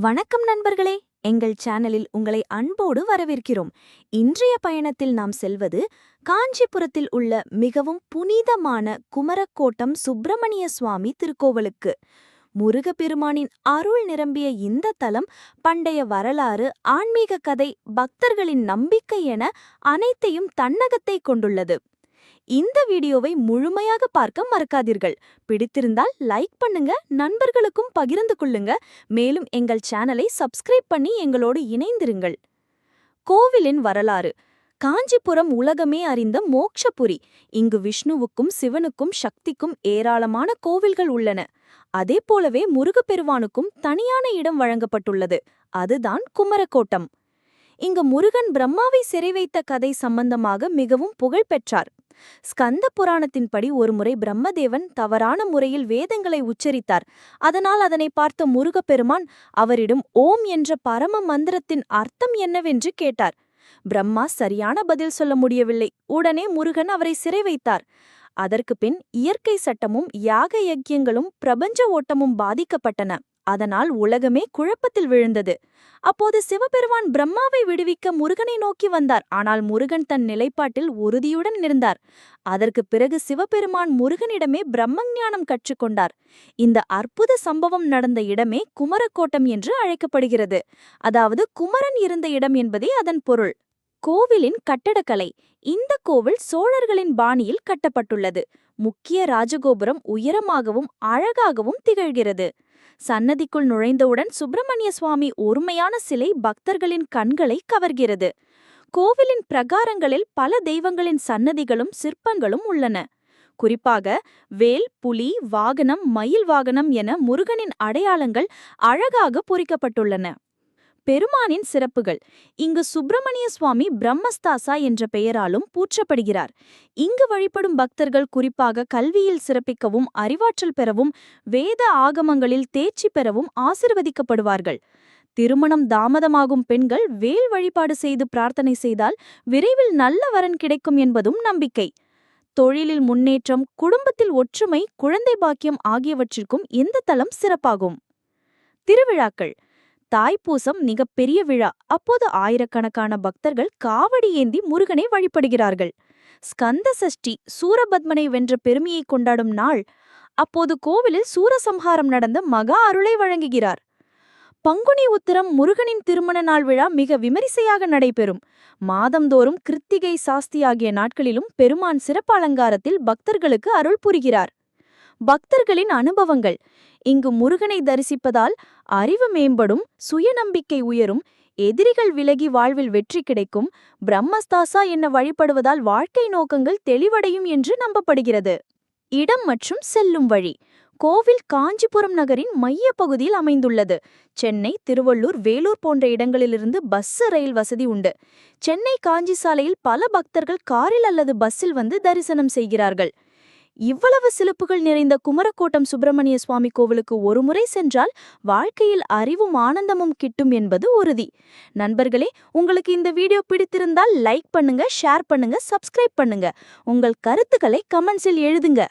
வணக்கம் நண்பர்களே. எங்கள் சேனலில் உங்களை அன்போடு வரவேற்கிறோம். இன்றைய பயணத்தில் நாம் செல்வது காஞ்சிபுரத்தில் உள்ள மிகவும் புனிதமான குமரக்கோட்டம் சுப்பிரமணிய சுவாமி திருக்கோவலுக்கு. முருகப்பெருமானின் அருள் நிரம்பிய இந்த தலம் பண்டைய வரலாறு ஆன்மீக கதை பக்தர்களின் நம்பிக்கை என அனைத்தையும் தன்னகத்தை கொண்டுள்ளது. இந்த வீடியோவை முழுமையாக பார்க்க மறக்காதீர்கள். பிடித்திருந்தால் லைக் பண்ணுங்க நண்பர்களுக்கும் பகிர்ந்து கொள்ளுங்க. மேலும் எங்கள் சேனலை சப்ஸ்கிரைப் பண்ணி எங்களோடு இணைந்திருங்கள். கோவிலின் வரலாறு. காஞ்சிபுரம் உலகமே அறிந்த மோக்ஷபுரி. இங்கு விஷ்ணுவுக்கும் சிவனுக்கும் சக்திக்கும் ஏராளமான கோவில்கள் உள்ளன. அதே போலவே முருகப்பெருவானுக்கும் தனியான இடம் வழங்கப்பட்டுள்ளது. அதுதான் குமரக்கோட்டம். இங்கு முருகன் பிரம்மாவை சிறை வைத்த கதை சம்பந்தமாக மிகவும் புகழ் பெற்றார். ஸ்கந்த புராணத்தின்படி ஒருமுறை பிரம்மதேவன் தவறான முறையில் வேதங்களை உச்சரித்தார். அதனால் அதனை பார்த்த முருகப்பெருமான் அவரிடம் ஓம் என்ற பரம மந்திரத்தின் அர்த்தம் என்னவென்று கேட்டார். பிரம்மா சரியான பதில் சொல்ல முடியவில்லை. உடனே முருகன் அவரை சிறை வைத்தார். அதற்கு பின் இயற்கை சட்டமும் யாக யக்கியங்களும் பிரபஞ்ச ஓட்டமும் பாதிக்கப்பட்டன. அதனால் உலகமே குழப்பத்தில் விழுந்தது. அப்போது சிவபெருமான் பிரம்மாவை விடுவிக்க முருகனை நோக்கி வந்தார். ஆனால் முருகன் தன் நிலைப்பாட்டில் உறுதியுடன் இருந்தார். அதற்கு பிறகு சிவபெருமான் முருகனிடமே பிரம்மஞானம் கற்றுக்கொண்டார். இந்த அற்புத சம்பவம் நடந்த இடமே குமரக்கோட்டம் என்று அழைக்கப்படுகிறது. அதாவது குமரன் இருந்த இடம் என்பதே அதன் பொருள். கோவிலின் கட்டடக்கலை. இந்த கோவில் சோழர்களின் பாணியில் கட்டப்பட்டுள்ளது. முக்கிய ராஜகோபுரம் உயரமாகவும் அழகாகவும் திகழ்கிறது. சன்னதிக்குள் நுழைந்தவுடன் சுப்பிரமணிய சுவாமி ஒருமையான சிலை பக்தர்களின் கண்களை கவர்கிறது. கோவிலின் பிரகாரங்களில் பல தெய்வங்களின் சன்னதிகளும் சிற்பங்களும் உள்ளன. குறிப்பாக வேல் புலி வாகனம் மயில் வாகனம் என முருகனின் அடையாளங்கள் அழகாக பொறிக்கப்பட்டுள்ளன. பெருமானின் சிறப்புகள். இங்கு சுப்பிரமணிய சுவாமி பிரம்மஸ்தாசா என்ற பெயராலும் பூற்றப்படுகிறார். இங்கு வழிபடும் பக்தர்கள் குறிப்பாக கல்வியில் சிறப்பிக்கவும் அறிவாற்றல் பெறவும் வேத ஆகமங்களில் தேர்ச்சி பெறவும் ஆசிர்வதிக்கப்படுவார்கள். திருமணம் தாமதமாகும் பெண்கள் வேல் வழிபாடு செய்து பிரார்த்தனை செய்தால் விரைவில் நல்ல வரன் கிடைக்கும் என்பதும் நம்பிக்கை. தொழிலில் முன்னேற்றம் குடும்பத்தில் ஒற்றுமை குழந்தை பாக்கியம் ஆகியவற்றிற்கும் இந்த தலம் சிறப்பாகும். திருவிழாக்கள். தாய்ப்பூசம் மிகப்பெரிய விழா. அப்போது ஆயிரக்கணக்கான பக்தர்கள் காவடி ஏந்தி முருகனை வழிபடுகிறார்கள். ஸ்கந்த சஷ்டி சூரபத்மனை வென்ற பெருமையை கொண்டாடும் நாள். அப்போது கோவிலில் சூரசம்ஹாரம் நடந்த மகா அருளை வழங்குகிறார். பங்குனி உத்திரம் முருகனின் திருமண நாள் விழா மிக விமரிசையாக நடைபெறும். மாதந்தோறும் கிருத்திகை சாஸ்தி ஆகிய நாட்களிலும் பெருமான் சிறப்பு அலங்காரத்தில் பக்தர்களுக்கு அருள் புரிகிறார். பக்தர்களின் அனுபவங்கள். இங்கு முருகனை தரிசிப்பதால் அறிவு மேம்படும் சுயநம்பிக்கை உயரும் எதிரிகள் விலகி வாழ்வில் வெற்றி கிடைக்கும் பிரம்மஸ்தாசா என்ன வழிபடுவதால் வாழ்க்கை நோக்கங்கள் தெளிவடையும் என்று நம்பப்படுகிறது. இடம் மற்றும் செல்லும் வழி. கோவில் காஞ்சிபுரம் நகரின் மைய பகுதியில் அமைந்துள்ளது. சென்னை திருவள்ளூர் வேலூர் போன்ற இடங்களிலிருந்து பஸ் ரயில் வசதி உண்டு. சென்னை காஞ்சி சாலையில் பல பக்தர்கள் காரில் அல்லது பஸ்ஸில் வந்து தரிசனம் செய்கிறார்கள். இவ்வளவு சிலப்புகள் நிறைந்த குமரக்கோட்டம் சுப்பிரமணிய சுவாமி கோவிலுக்கு ஒருமுறை சென்றால் வாழ்க்கையில் அறிவும் ஆனந்தமும் கிட்டும் என்பது உறுதி. நண்பர்களே உங்களுக்கு இந்த வீடியோ பிடித்திருந்தால் லைக் பண்ணுங்க ஷேர் பண்ணுங்க சப்ஸ்கிரைப் பண்ணுங்க. உங்கள் கருத்துக்களை கமெண்ட்ஸில் எழுதுங்க.